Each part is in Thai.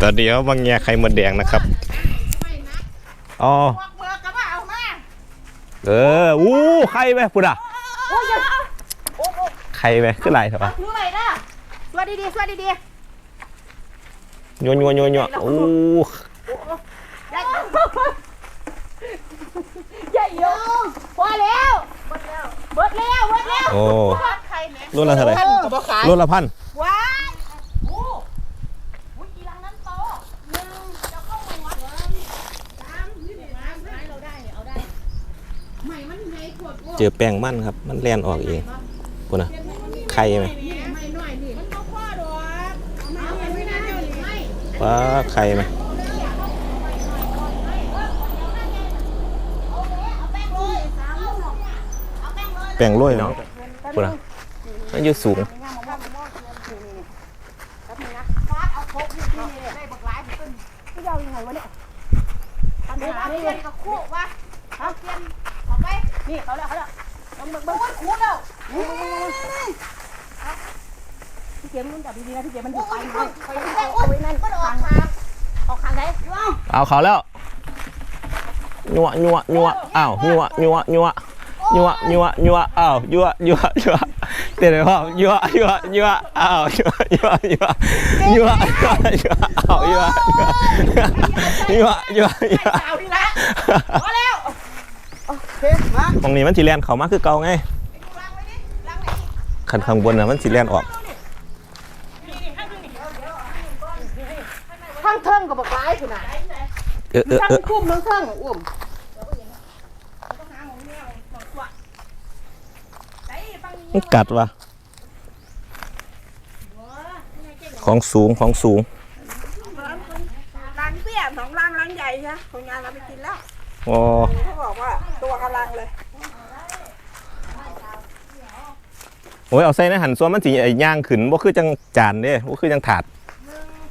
ตอนเดียวบางแง่ไข่มดแดงนะครับอ๋อพวกเบือกก็ว่าเอามาเอออู้ไข่ไหมพุ่นอะโอ้ยอย่าโอ้โหไข่ไหมขึ้นไรเถอะถือไว้นะสวัสดีดีสวัสดีดียัวยัวยัวยัวอู้ยายยายยงพอแล้วเบิดแล้วเบิดแล้วโอ้ใครแม่รถละเท่าไหร่ก็บ่ขายรถละพันว้ายโอ้อุ้ยอีหลังนั้นโตหนึ่งจะเข้ามาวัดสามนี่เนี่ยมาขายเราได้เนี่ยเอาได้ใหม่มันใหญ่ขวด เจอแป้งมันครับ มันแล่นออกเองพุ่นอะไข่ไหมไม่หน่อยนี่มันก็พ่อดอกเอาไม่ไม่ได้ไม่ว้าไข่ไหมแป้งโรยเนาะพุ่นอะมันอยู่สูงปัญหานี่เลยเขาคู่วะเขาเปลี่ยนออกไป นี่เขาแล้วเขาแล้วมึงมึงมึงคู่แล้วพี่เจมมึงจับดีๆนะพี่เจมมันอยู่ไปเลยเขาเอาไว้นั่นมันออกทางออกทางไหนว้าวเอาเขาแล้วยัวยัวยัวอ้าวยัวยัวยัวยัวยัวยัวอ้าวยัวยัวยัวเดี๋ยวเดี๋ยวพ่อยัวยัวยัวอ้าวยัวยัวยัวยัวยัวยัวอ้าวยัวยัวยัวยัวเอาดีละพอแล้วโอ เคมาตรงนี้มันสีแลนเขามาคือเก่าไงล้างไว้ดิล้างไหนขันข้างบนน่ะมันสีแลนออกข้างเทิงกับบอกร้ายคุณน่ะเออเออข้างเออกุ้มทั้งเทิงอุ้มมันกัดวะของสูงของสูงร้านเปี้ยสองร้านร้านใหญ่ใช่ไหมคนงานเราไปกินแล้วอ๋อเขาบอกว่า ตัวกำลังเลยโอ้ยเอาใส่ในหันส่วนมันสีย่างขึ้นว่าคือจังจานเด้ว่าคือจังถาด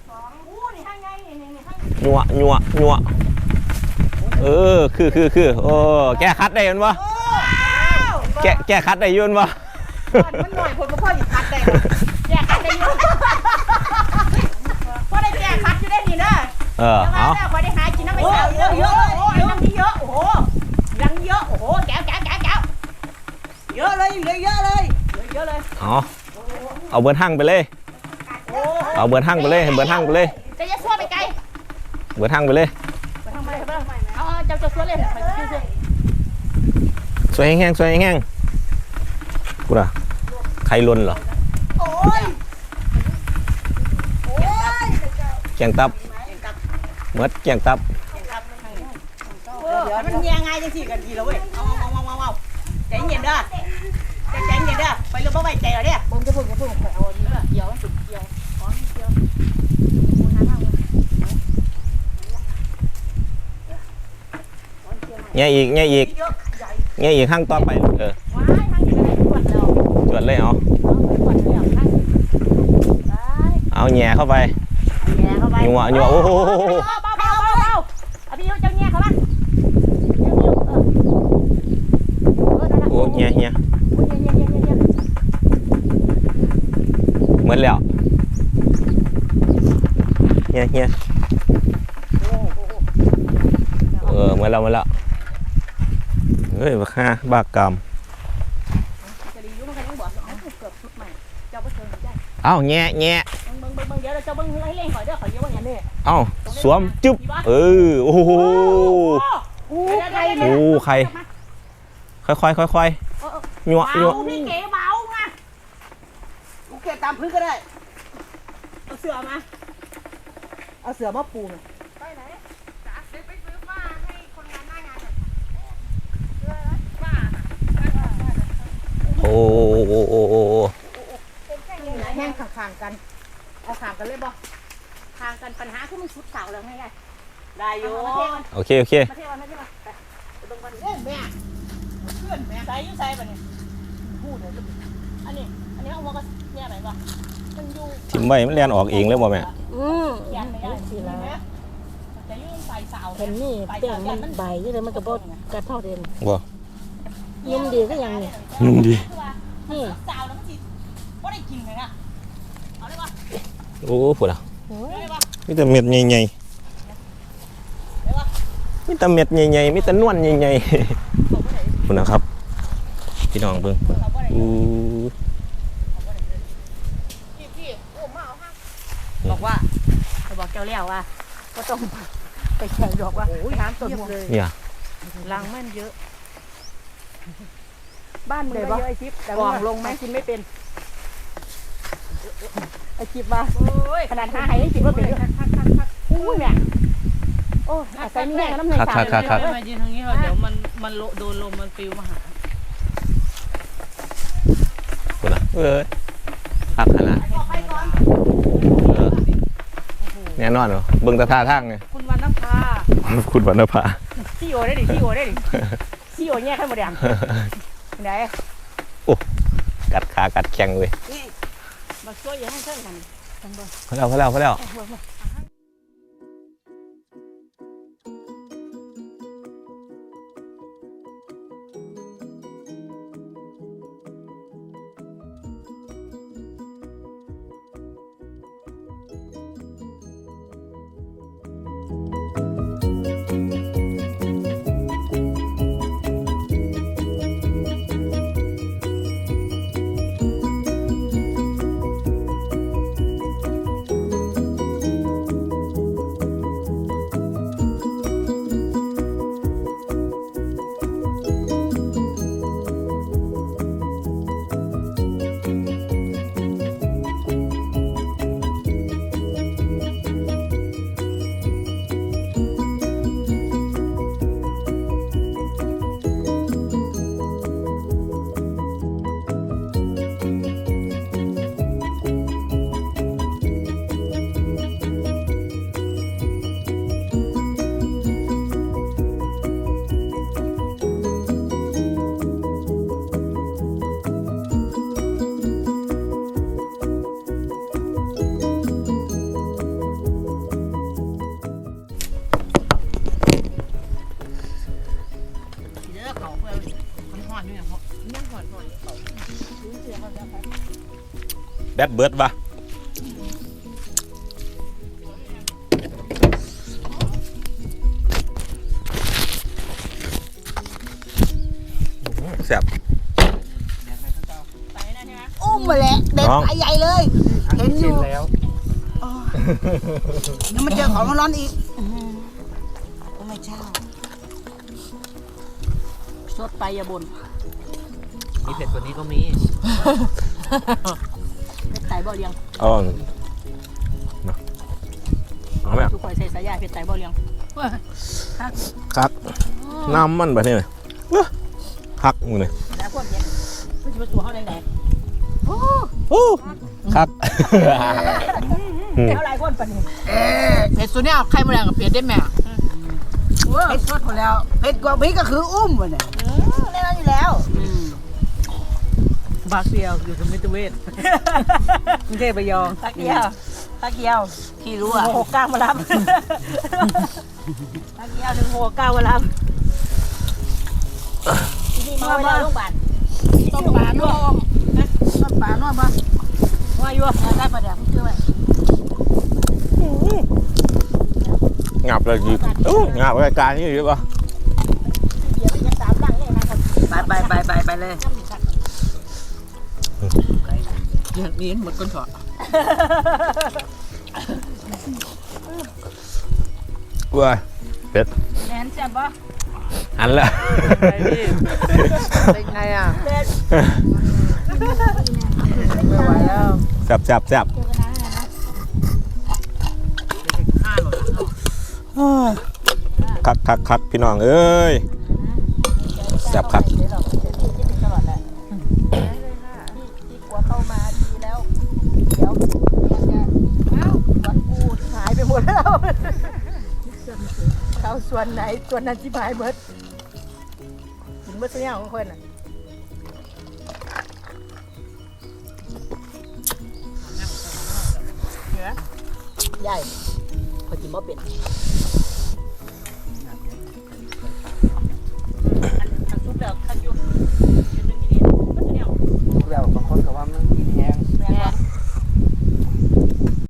สองอู้นี่ข้างไงนี่นี่นี่ข้างยัวยัวยัวเออคือคือคือโอ้แก้คัดได้ยันวะโอ้แก้แก้คัดได้อยืนวะมันหน่อยคนมาพ่อหยิบคัดได้แก้คัดได้อยู่พ่อได้แก้คัดอยู่ได้นี่นะเออแต่ว่าเอาแล้วพอได้หากินน้ำไม่เยอะเยอะ เยอะโอ้โหแก้วแก้วแก้วแก้วเยอะเลยเหลือเยอะเลยเหลือเยอะเลยเอาเอาเบิร์ดหั่งไปเง่ายจังสิกันทีแล้วเว้ย เอาเอาเอาเอาเอาใจเย็นเด้อใจใจเย็นเด้อ ไปเรื่องบ่ไว้ใจเราเด้อผมจะพูดจะพูดเอาอันนี้เด้อเกี่ยวมันสุดเกี่ยวขอให้เกี่ยวมูน้ำเอาแง่อีกแง่อีกเยอะใหญ่แง่อีกข้างต่อไปเออว้ายทางนี้ก็ได้ปวดแล้วจวดเลยเอาเอาปวดแล้วทางไปเอาแง่เข้าไปแย่เข้าไปยัวยัวโอ้โห เบาเบาเบาเบาเอาพี่เจ้าแย่เข้ามาเออเออได้ละ โอ้เฮียเฮีย โอ้ยแย่แย่แย่แย่ เหมือนแล้วเฮียเฮียเออเหมือนแล้วเหมือนแล้วเฮ้ยบ้าค่าบ้ากรรมจะดีอยู่มันก็ยังบอกเอาเกือบสุดใหม่เจ้าบ่เชิงได้เอ้าแง่แง่เบิ่งเบิ่งเบิ่งเดี๋ยวเราจะเบิ่งให้เล่นข่อยเด้อข่อยเยอะว่าอย่างนี้เอ้าสวมจุ๊บเออโอ้โหโอ้ใครโอ้ใครค่อยๆค่อยๆยัวยัว เบาพี่เก๋เบาไงโอเคตามพื้นก็ได้ เอาเสือมา เอาเสือมาปูนะไปไหนจ๋าเดี๋ยวไปซื้อผ้าให้คนงานหน้างานหน่อยเสื้อผ้าโอ้โอ้โอ้โอ้โอ้แห้งข้างๆกัน เอาข้างกันเลยบ่ข้างกันปัญหาคือมันสุดเสาแล้วไงไงได้อยู่โอเคโอเคมาเที่ยวมาเที่ยวไปไปตรงกันเอ้ยแม่เพื่อนแม่ใส่ยุ่ใส่ปะเนี่ยพูดเลยอันนี้ อันนี้เอาหัวก็เนี่ยไหนบ่มันอยู่ทิมไว้มันเลียนออกเองเลยบ่แม่อืมยันเลยยันสิละจะยุ่งใส่เสาเห็นนี่เต่งมันใบอยี่เลยมันกระบอกกระเท่าเด่นบ่นุ่มดีก็ยังนี่นุ่มดีนี่เสาแล้วมันสิบ่ได้กินเลยนะเอาเลยบ่โอ้ปวดอะโอ้ยเอาเลยบ่มีแต่เม็ดใหญ่ๆมีแต่เม็ดใหญ่ๆมีแต่นวลใหญ่ๆคุณนะครับ พี่น้องเบิ่งอู้ บอกว่าไปบอกเจ้าแล้วว่าก็ต้องไปแข่งดอกว่าถามต้นหมวกเลยเนี่ยลังมันเยอะ บ้านมึงก็เยอะไอ้ชิปกองลงไหมกินไม่เป็นไอ้ชิปว่าขนาดหาไห้ยังกินว่าเป็นด้วยอุ้ยแม่โอ้อาศัยมีแห้งน้ำในคักสาคักคักคักมายืนทางนี้เหรอเดี๋ยวมันมันโลโดนลมมันปลิวมาหาคุณนะเอ้ยคักขนาดเออ แน่นอนเหรอเบิ่งแตาท่าทางไงคุณวันน้ำพาคุณวรรณภาซีโอได้ดิซีโอได้ดิซีโอแย่ขึ้นหมดยังไหนกัดขากัดแข้งเลยมาช่วยอย่าให้เส้นกันพอแล้วพอแล้วพอแล้ว เเบิร์ดปะแซ่บอุ้มมาแหละเด็กน้องสายใหญ่เลย เห็นอยู่แล้วยังมาเจอของร้อนๆอีกโอ้ไม่เช่าสดไปอย่าบ่นมีเผ็ดกว่านี้ก็มีเพชร ไต่บ่เลี้ยงเอ๋อมาเอาไหมทุกคนใส่สายยาเพชรไต่บ่เลี้ยงครับน้ำมันแบบนี้เลยเอ้อคักมึงเลยแล้วพวกเนี้ยมันจะมาตัวเขาแดงโอ้คักๆเท่าไรคนปะนี่เผ็ดส่วนนี้เอาไข่มดแดงกับเผ็ดได้ไหมเพชรสดหมดแล้วเพชรกว่าพริกก็คืออุ้มมันเนี่ยแน่นอนอยู่แล้ว บาเซียวอยู่กับมิตรเวชกรุงเทพระยองตะเกียวตะเกียวที่รู้อะโหกก้าวมารับตะเกียวหนึ่งโหกก้าวมารับนี่มาไว้โรงพยาบาลต้มปลาน่วมต้มปลาน่วมปะว่าอยู่ได้ปะเดี๋ยวเชื่อไหมงับเลยจีโอ้งับรายการนี้อยู่ปะเดี๋ยวมันจะสามดังเลยนะครับไปไปไปไปไปเลย อย่างนี้หมดก้นถอดเว้ยเป็ดแมนแซ่บปะอันละเป็นไงอะเด็ดไม่ไหวแล้วแซ่บแซ่บแซ่บห้าหลอดคักคักคักพี่น้องเอ้ยแซ่บคักเดี๋ยวเรา ส่วนไหนส่วนนั้นที่หายหมดถึงเมื่อสักอย่างของคนน่ะเหนือใหญ่พอจิมบ่เป็นอันอันซุปแล้วคันอยู่